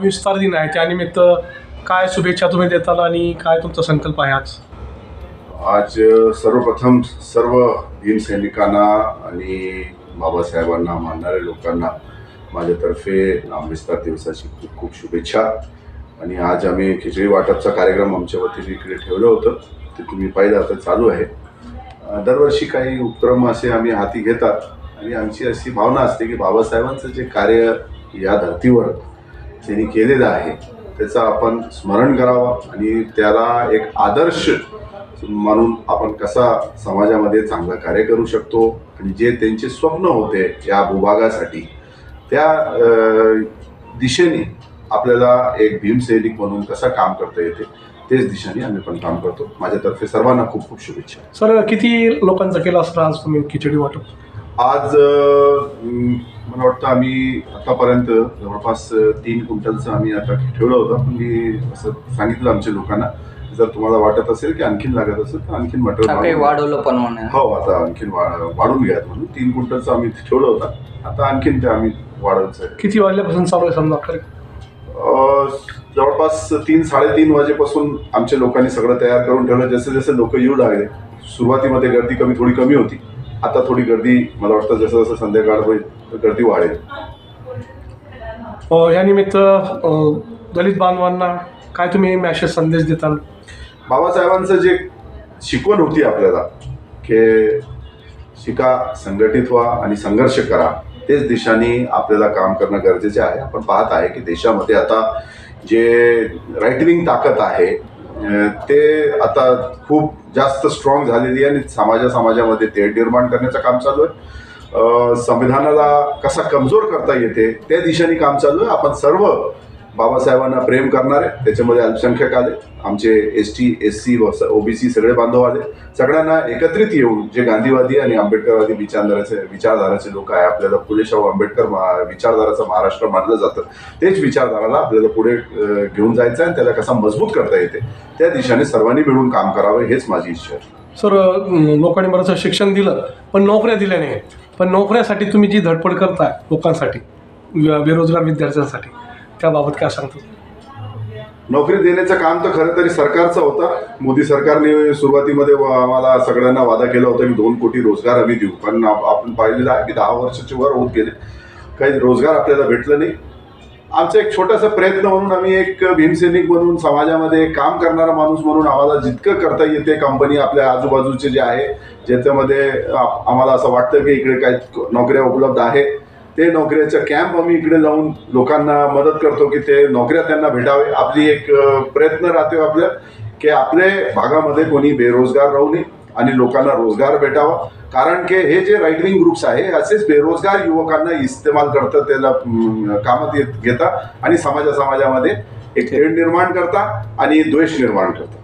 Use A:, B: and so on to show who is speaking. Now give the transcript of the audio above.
A: विस्तार दिन आहे. त्यानिमित्त काय शुभेच्छा तुम्ही देताल आणि काय तुमचा संकल्प आहे आज?
B: आज सर्वप्रथम सर्व भीमसैनिकांना आणि बाबासाहेबांना मानणाऱ्या लोकांना माझ्यातर्फे नामविस्तार दिवसाची खूप खूप शुभेच्छा. आणि आज आम्ही खिचडी वाटपचा कार्यक्रम आमच्या वतीने इकडे ठेवलं होतं. ते तुम्ही पाहिलं आता चालू आहे. दरवर्षी काही उपक्रम असे आम्ही हाती घेतात. आणि आमची अशी भावना असते की बाबासाहेबांचं जे कार्य या धर्तीवर त्यांनी केलेलं आहे. त्याचं आपण स्मरण करावं आणि त्याला एक आदर्श मानून आपण कसा समाजामध्ये चांगलं कार्य करू शकतो आणि जे त्यांचे स्वप्न होते या भूभागासाठी त्या दिशेने आपल्याला एक भीमसैनिक म्हणून कसं काम करता येते तेच दिशेने आम्ही पण काम करतो. माझ्यातर्फे सर्वांना खूप खूप शुभेच्छा.
A: सर किती लोकांचा केला असता आज तुम्ही खिचडी वाटप?
B: आज मला वाटतं आम्ही आतापर्यंत जवळपास तीन क्विंटलचं आम्ही आता ठेवलं होतं. पण मी असं सांगितलं आमच्या लोकांना जर तुम्हाला वाटत असेल की आणखीन लागत असेल तर आणखीन मटेरियल
C: वाढवलं पण
B: हो आता आणखीन वाढून घ्या म्हणून तीन क्विंटलचं आम्ही ठेवलं होतं. आता आणखीन ते आम्ही वाढवायचं आहे.
A: किती वाजल्यापासून चालू आहे समजा?
B: जवळपास तीन साडेतीन वाजेपासून आमच्या लोकांनी सगळं तयार करून ठेवलं. जसे जसे लोक येऊ लागले सुरुवातीमध्ये गर्दी कमी थोडी कमी होती. आता थोडी गर्दी मला वाटतं जसं जसं संध्याकाळ होईल तर गर्दी वाढेल.
A: या निमित्त दलित बांधवांना काय तुम्ही मॅसेज संदेश देताल?
B: बाबासाहेबांचं जे शिकवण होती आपल्याला की शिका संघटित व्हा आणि संघर्ष करा तेच दिशाने आपल्याला काम करणं गरजेचे आहे. आपण पाहत आहे की देशामध्ये आता जे राईट विंग ताकद आहे ते आता खूप जास्त स्ट्रॉंग झालेली आहे आणि समाजा समाजामध्ये ते निर्माण करण्याचं काम चालू आहे. संविधानाला कसा कमजोर करता येते त्या दिशेने काम चालू आहे. आपण सर्व बाबासाहेबांना प्रेम करणारे त्याच्यामध्ये अल्पसंख्याक आले. आमचे एस टी एस सी व ओबीसी सगळे बांधव आले. सगळ्यांना एकत्रित येऊन जे गांधीवादी आणि आंबेडकरवादी विचारधाराचे विचारधाराचे लोक आहे आपल्याला फुले शाहू आंबेडकर मा- विचारधाराचं महाराष्ट्र मानलं जातं. तेच विचारधाराला आपल्याला पुढे घेऊन जायचं आहे आणि त्याला कसा मजबूत करता येते त्या दिशेने सर्वांनी मिळून काम करावं हेच माझी इच्छा आहे.
A: सर लोकांनी बरंच शिक्षण दिलं पण नोकऱ्या दिल्या नाही. पण नोकऱ्यासाठी तुम्ही जी धडपड करताय लोकांसाठी बेरोजगार विद्यार्थ्यांसाठी त्याबाबत काय सांगतो?
B: नोकरी देण्याचं काम तर खरं तरी सरकारचं होतं. मोदी सरकारने सुरुवातीमध्ये व- आम्हाला सगळ्यांना वादा केला होता की दोन कोटी रोजगार आम्ही देऊ. पण आपण पाहिलेलं आहे की दहा वर्षाचे वर होत गेले. काही रोजगार आपल्याला भेटलं नाही. आमचा एक छोटासा प्रयत्न म्हणून आम्ही एक भीमसैनिक म्हणून समाजामध्ये काम करणारा माणूस म्हणून आम्हाला जितकं करता येते कंपनी आपल्या आजूबाजूचे जे आहे ज्याच्यामध्ये आप- आम्हाला असं वाटतं की इकडे काही नोकऱ्या उपलब्ध आहेत. ते नोकऱ्याचं कॅम्प आम्ही इकडे जाऊन लोकांना मदत करतो की ते नोकऱ्या त्यांना भेटावे. आपली एक प्रयत्न राहते आपल्या की आपल्या भागामध्ये कोणी बेरोजगार राहू नये आणि लोकांना रोजगार भेटावा. कारण की हे जे राईट विंग ग्रुप्स आहे असेच बेरोजगार युवकांना इस्तेमाल करतात त्याला कामात येत घेतात आणि समाजा समाजामध्ये एक खेळ निर्माण करता आणि द्वेष निर्माण करतात.